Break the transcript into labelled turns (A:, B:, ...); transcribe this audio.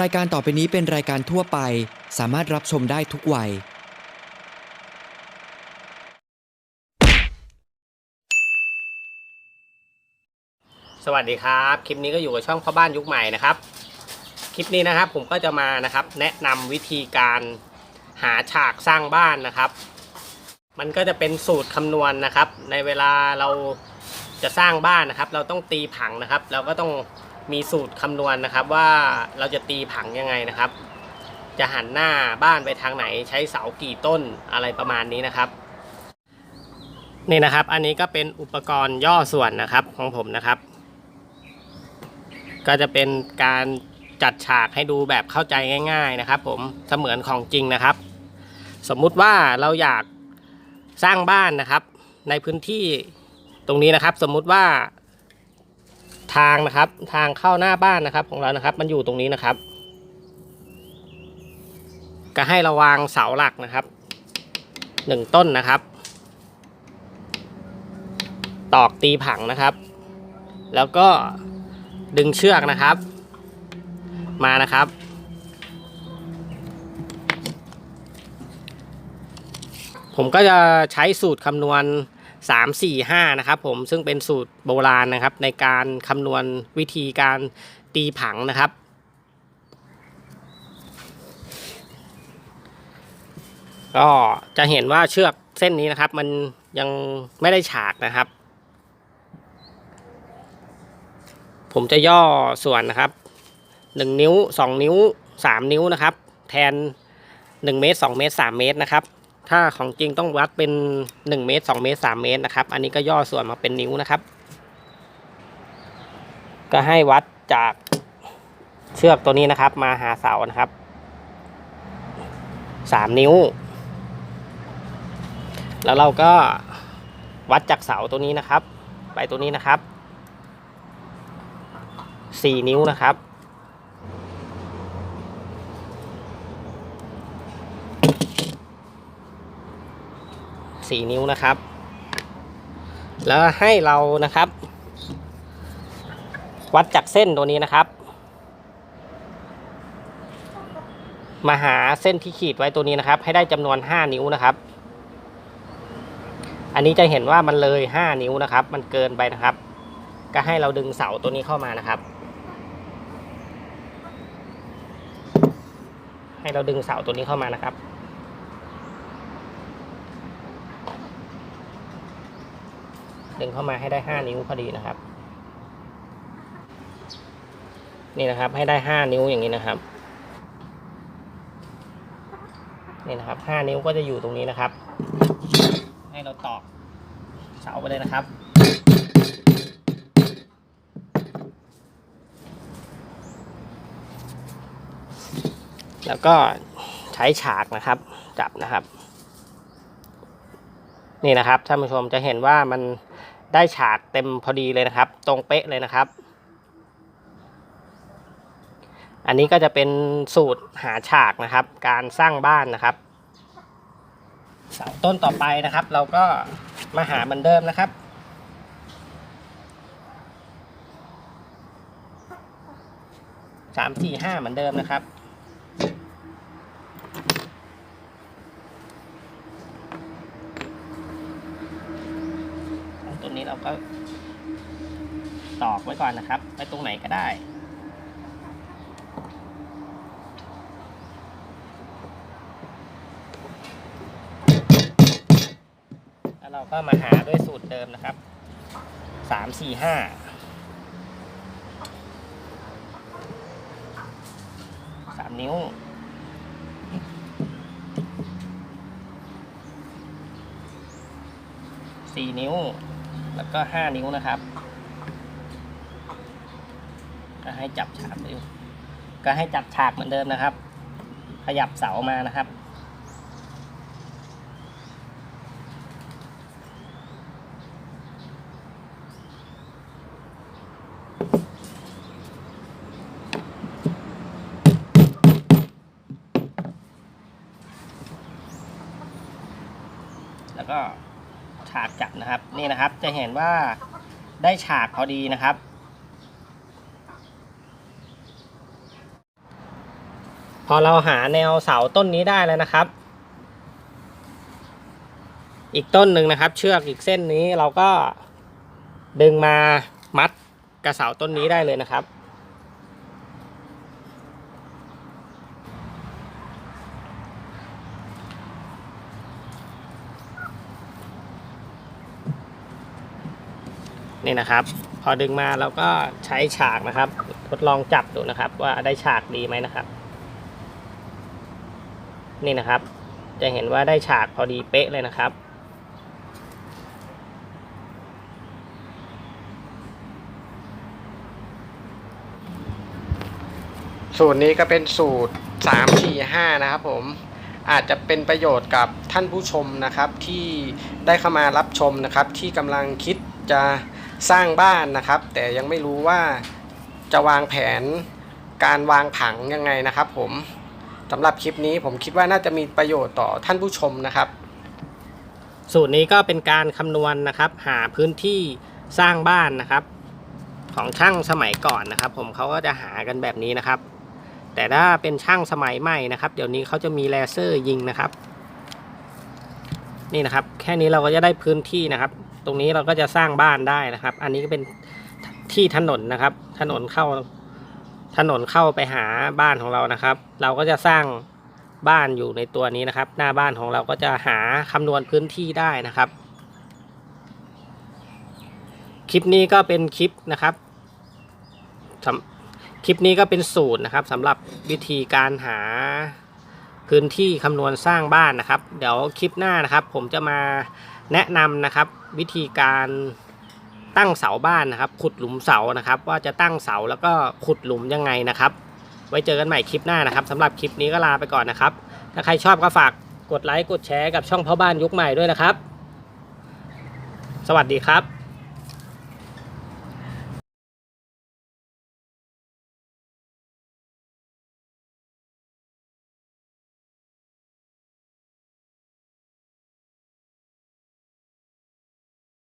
A: รายการต่อไปนี้เป็นรายการทั่วไป สามารถรับชมได้ทุกวัย
B: สวัสดีครับ คลิปนี้ก็อยู่กับช่องพ่อบ้านยุคใหม่นะครับ คลิปนี้นะครับผมก็จะมานะครับ แนะนำวิธีการหาฉากสร้างบ้านนะครับ มันก็จะเป็นสูตรคำนวณนะครับ ในเวลาเราจะสร้างบ้านนะครับ เราต้องตีผังนะครับ เราก็ต้อง มีสูตรคำนวณนะครับว่าเราจะตีผังยังไงนะครับ จะหันหน้าบ้านไปทางไหนใช้เสากี่ต้นอะไรประมาณนี้นะครับ นี่นะครับ อันนี้ก็เป็นอุปกรณ์ย่อส่วนนะครับของผมนะครับ ก็จะเป็นการจัดฉากให้ดูแบบเข้าใจง่าย ๆนะครับ ผมเสมือนของจริงนะครับ สมมุติว่าเราอยากสร้างบ้านนะครับ ในพื้นที่ตรงนี้นะครับ สมมุติว่า ทางนะครับ ทางเข้าหน้าบ้านนะครับของเรานะครับ มันอยู่ตรงนี้นะครับ ก็ให้ระวางเสาหลักนะครับหนึ่งต้นนะครับ ตอกตีผังนะครับ แล้วก็ดึงเชือกนะครับ มานะครับ ผมก็จะใช้สูตรคำนวณ 3 4 5นะครับผมซึ่งเป็นสูตรโบราณนะครับ ในการคำนวณวิธีการตีผังนะครับ ก็จะเห็นว่าเชือกเส้นนี้นะครับ มันยังไม่ได้ฉากนะครับ ผมจะย่อส่วนนะครับหนึ่งนิ้วสองนิ้วสามนิ้วนะครับ แทนหนึ่งเมตรสองเมตรสามเมตรนะครับ ถ้าของจริงต้องวัดเป็นหนึ่งเมตรสองเมตรสามเมตรนะครับ อันนี้ก็ย่อส่วนมาเป็นนิ้วนะครับ ก็ให้วัดจากเชือกตัวนี้นะครับ มาหาเสานะครับสามนิ้ว แล้วเราก็วัดจากเสาตัวนี้นะครับ ไปตัวนี้นะครับสี่นิ้วนะครับ สี่นิ้วนะครับ แล้วให้เรานะครับ วัดจากเส้นตัวนี้นะครับ มาหาเส้นที่ขีดไว้ตัวนี้นะครับ ให้ได้จำนวนห้านิ้วนะครับ อันนี้จะเห็นว่ามันเลยห้านิ้วนะครับ มันเกินไปนะครับ ก็ให้เราดึงเสาตัวนี้เข้ามานะครับให้เราดึงเสาตัวนี้เข้ามานะครับ ดึงเข้ามาให้ได้ห้านิ้วพอดีนะครับ นี่นะครับให้ได้ห้านิ้วอย่างนี้นะครับ นี่นะครับห้านิ้วก็จะอยู่ตรงนี้นะครับ ให้เราตอกเสาไปเลยนะครับแล้วก็ใช้ฉากนะครับ จับนะครับ นี่นะครับท่านผู้ชมจะเห็นว่ามัน ได้ฉากเต็มพอดีเลยนะครับ ตรงเป๊ะเลยนะครับ อันนี้ก็จะเป็นสูตรหาฉากนะครับ การสร้างบ้านนะครับเสาต้นต่อไปนะครับ เราก็มาหาเหมือนเดิมนะครับสามสี่ห้าเหมือนเดิมนะครับ นี้เราก็ตอกไว้ก่อนนะครับไว้ตรงไหนก็ได้ แล้วเราก็มาหาด้วยสูตรเดิมนะครับสามสี่ห้าสามนิ้วสี่นิ้ว แล้วก็ห้านิ้วนะครับก็ให้จับฉากดูก็ให้จับฉากเหมือนเดิมนะครับ ขยับเสามานะครับ แล้วก็ ฉากจับนะครับ นี่นะครับจะเห็นว่าได้ฉากพอดีนะครับ พอเราหาแนวเสาต้นนี้ได้แล้วนะครับ อีกต้นหนึ่งนะครับ เชือกอีกเส้นนี้เราก็ดึงมามัดกระเสาต้นนี้ได้เลยนะครับ นี่นะครับ พอดึงมาเราก็ใช้ฉากนะครับ ทดลองจับดูนะครับ ว่าได้ฉากดีไหมนะครับ นี่นะครับ จะเห็นว่าได้ฉากพอดีเป๊ะเลยนะครับ
C: สูตรนี้ก็เป็นสูตร 3 4 5 นะครับผมอาจจะเป็นประโยชน์กับท่านผู้ชมนะครับที่ได้เข้ามารับชมนะครับ ที่กำลังคิดจะ สร้างบ้านนะครับ แต่ยังไม่รู้ว่าจะวางแผนการวางผังยังไงนะครับ ผมสำหรับคลิปนี้ผมคิดว่าน่าจะมีประโยชน์ต่อท่านผู้ชมนะครับ
B: สูตรนี้ก็เป็นการคำนวณนะครับ หาพื้นที่สร้างบ้านนะครับ ของช่างสมัยก่อนนะครับ ผมเขาก็จะหากันแบบนี้นะครับ แต่ถ้าเป็นช่างสมัยใหม่นะครับ เดี๋ยวนี้เขาจะมีเลเซอร์ยิงนะครับ นี่นะครับ แค่นี้เราก็จะได้พื้นที่นะครับ ตรงนี้เราก็จะสร้างบ้านได้นะครับ อันนี้ก็เป็นที่ถนนนะครับ ถนนเข้าถนนเข้าไปหาบ้านของเรานะครับ เราก็จะสร้างบ้านอยู่ในตัวนี้นะครับ หน้าบ้านของเราก็จะหาคำนวณพื้นที่ได้นะครับ คลิปนี้ก็เป็นคลิปนะครับคลิปนี้ก็เป็นสูตรนะครับสำหรับวิธีการหาพื้นที่คำนวณสร้างบ้านนะครับ เดี๋ยวคลิปหน้านะครับ ผมจะมา แนะนำนะครับวิธีการตั้งเสาบ้านนะครับ ขุดหลุมเสานะครับ ว่าจะตั้งเสาแล้วก็ขุดหลุมยังไงนะครับ ไว้เจอกันใหม่คลิปหน้านะครับสำหรับคลิปนี้ก็ลาไปก่อนนะครับ ถ้าใครชอบก็ฝากกดไลค์กดแชร์กับช่องพ่อบ้านยุคใหม่ด้วยนะครับ สวัสดีครับ